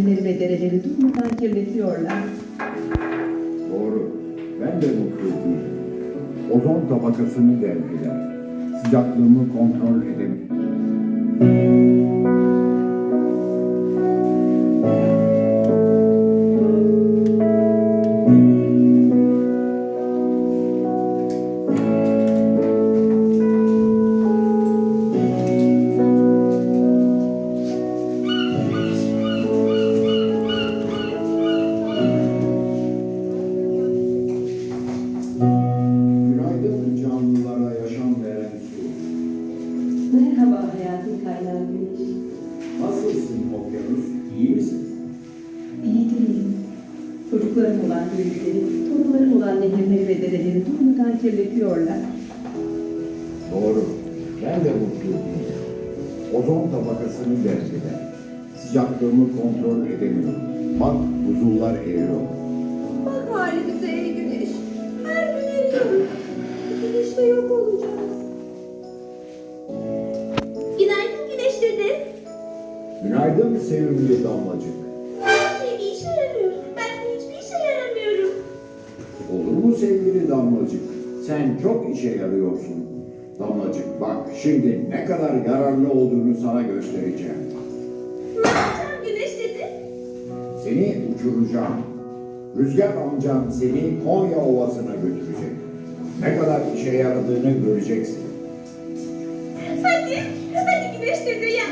Ve dereleri durmadan kirletiyorlar. Doğru. Ben de mutlu değilim. Ozon tabakasını deldiler. Sıcaklığımı kontrol edemiyorum. Kaynağı güneş. Nasılsın okyanus? İyi misin? İyi değilim. Çocuklarım olan gölleri, torunlarım olan nehirleri ve dereleri durmadan kirletiyorlar. Doğru. Ben de mutlu değilim. Ozon tabakasını deldiler. Sıcaklığımı kontrol edemiyorum. Bak buzullar eriyor. Bak halimize ey Günaydın sevimli damlacık. Her şey bir işe yarıyor. Ben de hiçbir işe yaramıyorum. Olur mu sevgili damlacık? Sen çok işe yarıyorsun. Damlacık bak şimdi ne kadar yararlı olduğunu sana göstereceğim. Ne yapacağım güneş dede? Seni uçuracağım. Rüzgar amcam seni Konya Ovası'na götürecek. Ne kadar işe yaradığını göreceksin. Hadi, hadi güneş dede ya.